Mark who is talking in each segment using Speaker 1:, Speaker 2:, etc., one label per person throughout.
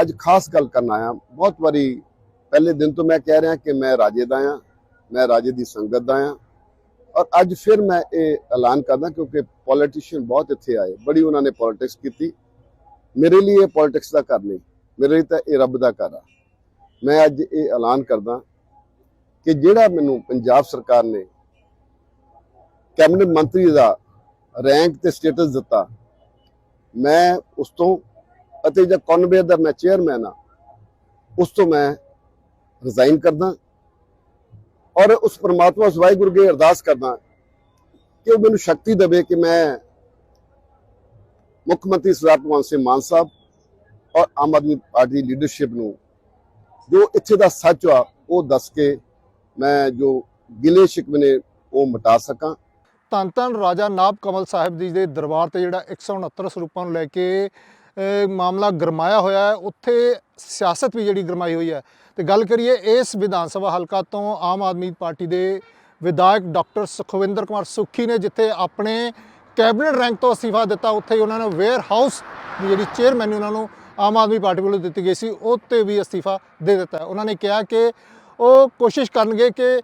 Speaker 1: ਅੱਜ ਖਾਸ ਗੱਲ ਕਰਨ ਆਇਆ। ਬਹੁਤ ਵਾਰੀ ਪਹਿਲੇ ਦਿਨ ਤੋਂ ਮੈਂ ਕਹਿ ਰਿਹਾ ਕਿ ਮੈਂ ਰਾਜੇ ਦਾ ਆ ਮੈਂ ਰਾਜੇ ਦੀ ਸੰਗਤ ਦਾ ਆ ਔਰ ਅੱਜ ਫਿਰ ਮੈਂ ਇਹ ਐਲਾਨ ਕਰਦਾ ਕਿਉਂਕਿ ਪੋਲੀਟੀਸ਼ੀਅਨ ਬਹੁਤ ਇੱਥੇ ਆਏ। ਬੜੀ ਉਹਨਾਂ ਨੇ ਪੋਲਿਟਿਕਸ ਕੀਤੀ। ਮੇਰੇ ਲਈ ਇਹ ਪੋਲਿਟਿਕਸ ਦਾ ਘਰ ਨਹੀਂ। ਮੇਰੇ ਲਈ ਤਾਂ ਇਹ ਰੱਬ ਦਾ ਘਰ ਆ। ਮੈਂ ਅੱਜ ਇਹ ਐਲਾਨ ਕਰਦਾ ਕਿ ਜਿਹੜਾ ਮੈਨੂੰ ਪੰਜਾਬ ਸਰਕਾਰ ਨੇ ਕੈਬਨਿਟ ਮੰਤਰੀ ਦਾ ਰੈਂਕ ਤੇ ਸਟੇਟਸ ਦਿੱਤਾ, ਮੈਂ ਉਸ ਤੋਂ ਅਤੇ ਜਿਹੜਾ ਕਨਵੇਅਰ ਦਾ ਮੈਂ ਚੇਅਰਮੈਨ ਆ ਉਸ ਤੋਂ ਮੈਂ ਰਿਜ਼ਾਈਨ ਕਰਦਾ ਔਰ ਉਸ ਪਰਮਾਤਮਾ ਉਸ ਵਾਹਿਗੁਰੂ ਅੱਗੇ ਅਰਦਾਸ ਕਰਦਾ ਕਿ ਉਹ ਮੈਨੂੰ ਸ਼ਕਤੀ ਦੇਵੇ ਕਿ ਮੈਂ ਮੁੱਖ ਮੰਤਰੀ ਸਰਦਾਰ ਭਗਵੰਤ ਸਿੰਘ ਮਾਨ ਸਾਹਿਬ ਔਰ ਆਮ ਆਦਮੀ ਪਾਰਟੀ ਲੀਡਰਸ਼ਿਪ ਨੂੰ ਜੋ ਇੱਥੇ ਦਾ ਸੱਚ ਆ, ਉਹ ਦੱਸ ਕੇ ਮੈਂ ਜੋ ਗਿਲੇ ਸ਼ਿਕਵੇ ਨੇ ਉਹ ਮਿਟਾ ਸਕਾਂ।
Speaker 2: ਧੰਨ ਧੰਨ ਰਾਜਾ ਨਾਭ ਕਮਲ ਸਾਹਿਬ ਜੀ ਦੇ ਦਰਬਾਰ ਤੇ ਜਿਹੜਾ 169 ਸਰੂਪਾਂ ਨੂੰ ਲੈ ਕੇ ਮਾਮਲਾ ਗਰਮਾਇਆ ਹੋਇਆ ਹੈ। ਉੱਥੇ ਸਿਆਸਤ ਵੀ ਜਿਹੜੀ ਗਰਮਾਈ ਹੋਈ ਹੈ। ਤੇ ਗੱਲ ਕਰੀਏ ਇਸ ਵਿਧਾਨ ਸਭਾ ਹਲਕਾ ਤੋਂ ਆਮ ਆਦਮੀ ਪਾਰਟੀ ਦੇ ਵਿਧਾਇਕ ਡਾਕਟਰ ਸੁਖਵਿੰਦਰ ਕੁਮਾਰ ਸੁੱਖੀ ਨੇ, ਜਿੱਥੇ ਆਪਣੇ ਕੈਬਨਿਟ ਰੈਂਕ ਤੋਂ ਅਸਤੀਫਾ ਦਿੱਤਾ। ਉੱਥੇ ਹੀ ਉਹਨਾਂ ਨੇ ਵੇਅਰ ਹਾਊਸ ਦੀ ਜਿਹੜੀ ਚੇਅਰਮੈਨ ਉਹਨਾਂ ਨੂੰ ਆਮ ਆਦਮੀ ਪਾਰਟੀ ਵੱਲੋਂ ਦਿੱਤੀ ਗਈ ਸੀ। ਉਹ ਤੇ ਵੀ ਅਸਤੀਫਾ ਦੇ ਦਿੱਤਾ ਉਹਨਾਂ ਨੇ ਕਿਹਾ ਕਿ ਉਹ ਕੋਸ਼ਿਸ਼ ਕਰਨਗੇ ਕਿ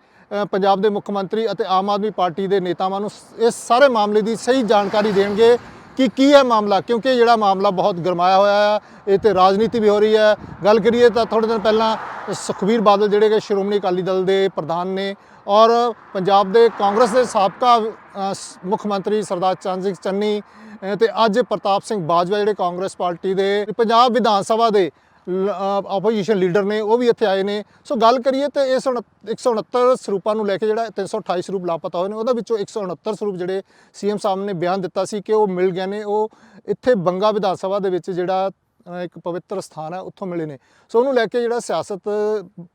Speaker 2: ਪੰਜਾਬ ਦੇ ਮੁੱਖ ਮੰਤਰੀ ਅਤੇ ਆਮ ਆਦਮੀ ਪਾਰਟੀ ਦੇ ਨੇਤਾਵਾਂ ਨੂੰ ਇਸ ਸਾਰੇ ਮਾਮਲੇ ਦੀ ਸਹੀ ਜਾਣਕਾਰੀ ਦੇਣਗੇ। ਕਿ ਕੀ ਹੈ ਮਾਮਲਾ? ਕਿਉਂਕਿ ਜਿਹੜਾ ਮਾਮਲਾ ਬਹੁਤ ਗਰਮਾਇਆ ਹੋਇਆ ਹੈ ਇਹ ਤੇ ਰਾਜਨੀਤੀ ਵੀ ਹੋ ਰਹੀ ਹੈ। ਗੱਲ ਕਰੀਏ ਤਾਂ ਥੋੜੇ ਦਿਨ ਪਹਿਲਾਂ ਸੁਖਬੀਰ ਬਾਦਲ ਜਿਹੜੇ ਕਿ ਸ਼੍ਰੋਮਣੀ ਅਕਾਲੀ ਦਲ ਦੇ ਪ੍ਰਧਾਨ ਨੇ ਔਰ ਪੰਜਾਬ ਦੇ ਕਾਂਗਰਸ ਦੇ ਸਾਬਕਾ ਮੁੱਖ ਮੰਤਰੀ ਸਰਦਾਰ ਚੰਦ ਸਿੰਘ ਚੰਨੀ ਅ, ਤੇ ਅੱਜ ਪ੍ਰਤਾਪ ਸਿੰਘ ਬਾਜਵਾ ਜਿਹੜੇ ਕਾਂਗਰਸ ਪਾਰਟੀ ਦੇ ਪੰਜਾਬ ਵਿਧਾਨ ਸਭਾ ਦੇ ਆਪੋਜੀਸ਼ਨ ਲੀਡਰ ਨੇ, ਉਹ ਵੀ ਇੱਥੇ ਆਏ ਨੇ। ਸੋ ਗੱਲ ਕਰੀਏ ਤੇ ਇਸ ਉਣ- 169 ਸਰੂਪਾਂ ਨੂੰ ਲੈ ਕੇ ਜਿਹੜਾ 328 ਸਰੂਪ ਲਾਪਤਾ ਹੋਏ ਨੇ, ਉਹਦੇ ਵਿੱਚੋਂ 169 ਸਰੂਪ ਜਿਹੜੇ ਸੀਐਮ ਸਾਹਿਬ ਨੇ ਬਿਆਨ ਦਿੱਤਾ ਸੀ ਕਿ ਉਹ ਮਿਲ ਗਏ ਨੇ। ਉਹ ਇੱਥੇ ਬੰਗਾ ਵਿਧਾਨ ਸਭਾ ਦੇ ਵਿੱਚ ਜਿਹੜਾ ਇੱਕ ਪਵਿੱਤਰ ਸਥਾਨ ਹੈ, ਉੱਥੋਂ ਮਿਲੇ ਨੇ। ਸੋ ਉਹਨੂੰ ਲੈ ਕੇ ਜਿਹੜਾ ਸਿਆਸਤ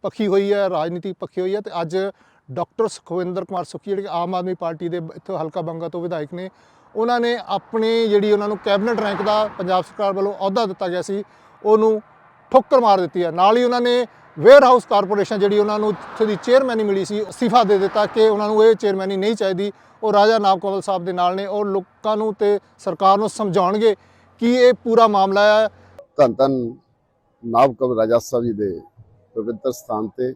Speaker 2: ਪੱਖੀ ਹੋਈ ਹੈ, ਰਾਜਨੀਤੀ ਪੱਖੀ ਹੋਈ ਹੈ ਤੇ ਅੱਜ ਡਾਕਟਰ ਸੁਖਵਿੰਦਰ ਕੁਮਾਰ ਸੁੱਖੀ, ਜਿਹੜੇ ਆਮ ਆਦਮੀ ਪਾਰਟੀ ਦੇ ਇੱਥੋਂ ਹਲਕਾ ਬੰਗਾ ਤੋਂ ਵਿਧਾਇਕ ਨੇ, ਉਹਨਾਂ ਨੇ ਆਪਣੀ ਜਿਹੜੀ ਉਹਨਾਂ ਨੂੰ ਕੈਬਨਿਟ ਰੈਂਕ ਦਾ ਪੰਜਾਬ ਸਰਕਾਰ ਵੱਲੋਂ ਅਹੁਦਾ ਦਿੱਤਾ ਗਿਆ ਸੀ, ਉਹਨੂੰ ਠੋਕਰ ਮਾਰ ਦਿੱਤੀ ਹੈ। ਨਾਲ ਹੀ ਉਹਨਾਂ ਨੇ ਵੇਅਰ ਹਾਊਸ ਕਾਰਪੋਰੇਸ਼ਨ ਜਿਹੜੀ ਉਹਨਾਂ ਨੂੰ ਇੱਥੇ ਦੀ ਚੇਅਰਮੈਨੀ ਮਿਲੀ ਸੀ, ਅਸਤੀਫਾ ਦੇ ਦਿੱਤਾ ਕਿ ਉਹਨਾਂ ਨੂੰ ਇਹ ਚੇਅਰਮੈਨੀ ਨਹੀਂ ਚਾਹੀਦੀ। ਉਹ ਰਾਜਾ ਨਾਬ ਕਮਲ ਸਾਹਿਬ ਦੇ ਨਾਲ ਨੇ। ਉਹ ਲੋਕਾਂ ਨੂੰ ਤੇ ਸਰਕਾਰ ਨੂੰ ਸਮਝਾਉਣਗੇ ਕਿ ਇਹ ਪੂਰਾ ਮਾਮਲਾ ਹੈ।
Speaker 1: ਧੰਨ ਧੰਨ ਨਾਭ ਰਾਜਾ ਸਾਹਿਬ ਜੀ ਦੇ ਪਵਿੱਤਰ ਸਥਾਨ ਤੇ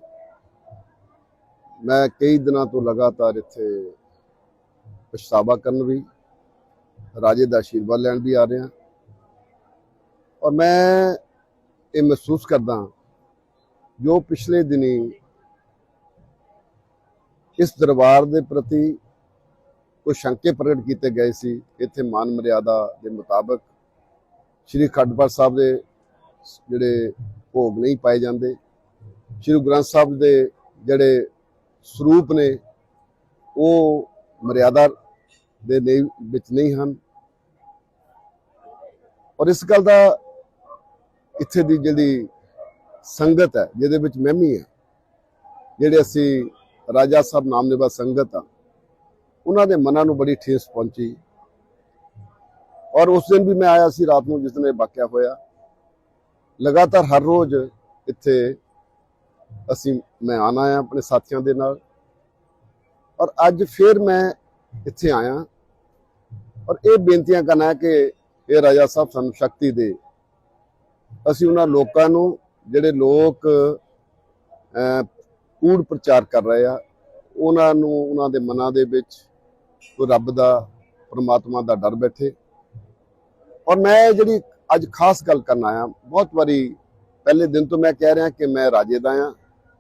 Speaker 1: ਮੈਂ ਕਈ ਦਿਨਾਂ ਤੋਂ ਲਗਾਤਾਰ ਇੱਥੇ ਪਛਤਾਵਾ ਕਰਨ ਵੀ, ਰਾਜੇ ਦਾ ਆਸ਼ੀਰਵਾਦ ਲੈਣ ਵੀ ਆ ਰਿਹਾ। ਔਰ ਮੈਂ ਇਹ ਮਹਿਸੂਸ ਕਰਦਾ ਜੋ ਪਿਛਲੇ ਦਿਨੀ ਇਸ ਦਰਬਾਰ ਦੇ ਪ੍ਰਤੀ ਕੋਈ ਸ਼ੰਕੇ ਪ੍ਰਗਟ ਕੀਤੇ ਗਏ ਸੀ, ਇੱਥੇ ਮਾਨ ਮਰਿਆਦਾ ਦੇ ਮੁਤਾਬਕ ਸ਼੍ਰੀ ਖੰਡਪਾਠ ਸਾਹਿਬ ਦੇ ਜਿਹੜੇ ਭੋਗ ਨਹੀਂ ਪਾਏ ਜਾਂਦੇ, ਸ਼੍ਰੀ ਗ੍ਰੰਥ ਸਾਹਿਬ ਦੇ ਜਿਹੜੇ ਸਰੂਪ ਨੇ, ਉਹ ਮਰਿਆਦਾ ਦੇ ਨਹੀਂ, ਵਿੱਚ ਨਹੀਂ ਹਨ। ਔਰ ਇਸ ਗੱਲ ਦਾ ਇੱਥੇ ਦੀ ਜਿਹੜੀ ਸੰਗਤ ਹੈ, ਜਿਹਦੇ ਵਿੱਚ ਮੈਂ ਵੀ ਹਾਂ, ਜਿਹੜੇ ਅਸੀਂ ਰਾਜਾ ਸਾਹਿਬ ਨਾਮ ਨਾਮਨੇਵਾ ਸੰਗਤ ਆ, ਉਹਨਾਂ ਦੇ ਮਨਾਂ ਨੂੰ ਬੜੀ ਠੇਸ ਪਹੁੰਚੀ। ਔਰ ਉਸ ਦਿਨ ਵੀ ਮੈਂ ਆਇਆ ਸੀ ਰਾਤ ਨੂੰ, ਜਿਸ ਦਿਨ ਇਹ ਵਾਕਿਆ ਹੋਇਆ। ਲਗਾਤਾਰ ਹਰ ਰੋਜ਼ ਇੱਥੇ ਅਸੀਂ, ਮੈਂ ਆਣਾ ਆ ਆਪਣੇ ਸਾਥੀਆਂ ਦੇ ਨਾਲ। ਔਰ ਅੱਜ ਫਿਰ ਮੈਂ ਇੱਥੇ ਆਇਆ। ਔਰ ਇਹ ਬੇਨਤੀਆਂ ਕਰਨਾ ਕਿ ਇਹ ਰਾਜਾ ਸਾਹਿਬ ਸਾਨੂੰ ਸ਼ਕਤੀ ਦੇ ਅਸੀਂ ਉਹਨਾਂ ਲੋਕਾਂ ਨੂੰ, ਜਿਹੜੇ ਲੋਕ ਕੂੜ ਪ੍ਰਚਾਰ ਕਰ ਰਹੇ ਆ, ਉਹਨਾਂ ਨੂੰ, ਉਹਨਾਂ ਦੇ ਮਨਾਂ ਦੇ ਵਿੱਚ ਕੋਈ ਰੱਬ ਦਾ, ਪਰਮਾਤਮਾ ਦਾ ਡਰ ਬੈਠੇ। ਔਰ ਮੈਂ ਜਿਹੜੀ ਅੱਜ ਖਾਸ ਗੱਲ ਕਰਨ ਆਇਆ, ਬਹੁਤ ਵਾਰੀ ਪਹਿਲੇ ਦਿਨ ਤੋਂ ਮੈਂ ਕਹਿ ਰਿਹਾ ਕਿ ਮੈਂ ਰਾਜੇ ਦਾ ਆ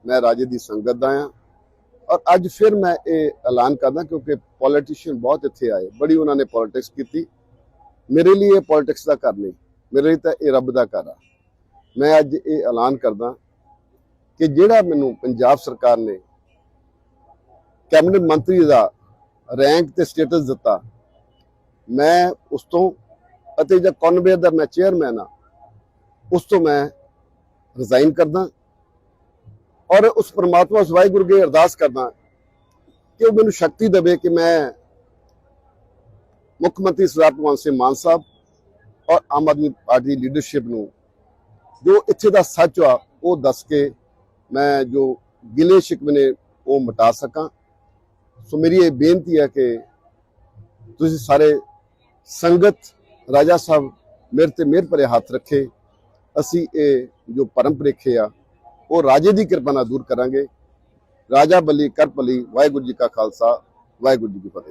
Speaker 1: ਮੈਂ ਰਾਜੇ ਦੀ ਸੰਗਤ ਦਾ ਆ ਔਰ ਅੱਜ ਫਿਰ ਮੈਂ ਇਹ ਐਲਾਨ ਕਰਦਾ ਕਿਉਂਕਿ ਪੋਲੀਟੀਸ਼ੀਅਨ ਬਹੁਤ ਇੱਥੇ ਆਏ, ਬੜੀ ਉਹਨਾਂ ਨੇ ਪੋਲਿਟਿਕਸ ਕੀਤੀ। ਮੇਰੇ ਲਈ ਇਹ ਪੋਲਿਟਿਕਸ ਦਾ ਘਰ ਨਹੀਂ। ਮੇਰੇ ਲਈ ਤਾਂ ਇਹ ਰੱਬ ਦਾ ਘਰ ਆ। ਮੈਂ ਅੱਜ ਇਹ ਐਲਾਨ ਕਰਦਾ ਕਿ ਜਿਹੜਾ ਮੈਨੂੰ ਪੰਜਾਬ ਸਰਕਾਰ ਨੇ ਕੈਬਨਿਟ ਮੰਤਰੀ ਦਾ ਰੈਂਕ ਤੇ ਸਟੇਟਸ ਦਿੱਤਾ, ਮੈਂ ਉਸ ਤੋਂ ਅਤੇ ਜਿਹੜਾ ਕਨਵੇਅਰ ਦਾ ਮੈਂ ਚੇਅਰਮੈਨ ਆ, ਉਸ ਤੋਂ ਮੈਂ ਰਿਜ਼ਾਈਨ ਕਰਦਾ ਔਰ ਉਸ ਪਰਮਾਤਮਾ ਉਸ ਵਾਹਿਗੁਰੂ ਅੱਗੇ ਅਰਦਾਸ ਕਰਦਾ ਕਿ ਉਹ ਮੈਨੂੰ ਸ਼ਕਤੀ ਦੇਵੇ ਕਿ ਮੈਂ ਮੁੱਖ ਮੰਤਰੀ ਸਰਦਾਰ ਭਗਵੰਤ ਸਿੰਘ ਮਾਨ ਸਾਹਿਬ ਔਰ ਆਮ ਆਦਮੀ ਪਾਰਟੀ ਦੀ ਲੀਡਰਸ਼ਿਪ ਨੂੰ ਜੋ ਇੱਥੇ ਦਾ ਸੱਚ ਆ, ਉਹ ਦੱਸ ਕੇ ਮੈਂ ਜੋ ਗਿਲੇ ਸ਼ਿਕਵੇ ਨੇ ਉਹ ਮਿਟਾ ਸਕਾਂ। ਸੋ ਮੇਰੀ ਇਹ ਬੇਨਤੀ ਹੈ ਕਿ ਤੁਸੀਂ ਸਾਰੇ ਸੰਗਤ, ਰਾਜਾ ਸਾਹਿਬ ਮੇਰੇ ਤੇ ਮਿਹਰ ਭਰੇ ਹੱਥ ਰੱਖੇ। ਅਸੀਂ ਇਹ ਜੋ ਪਰਮ ਭੁਲੇਖੇ ਆ, ਉਹ ਰਾਜੇ ਦੀ ਕਿਰਪਾ ਨਾਲ ਦੂਰ ਕਰਾਂਗੇ। ਰਾਜਾ ਬਲੀ, ਕਰ ਭਲੀ, ਵਾਹਿਗੁਰੂ ਜੀ ਕਾ ਖਾਲਸਾ, ਵਾਹਿਗੁਰੂ ਜੀ ਕੀ ਫਤਿਹ।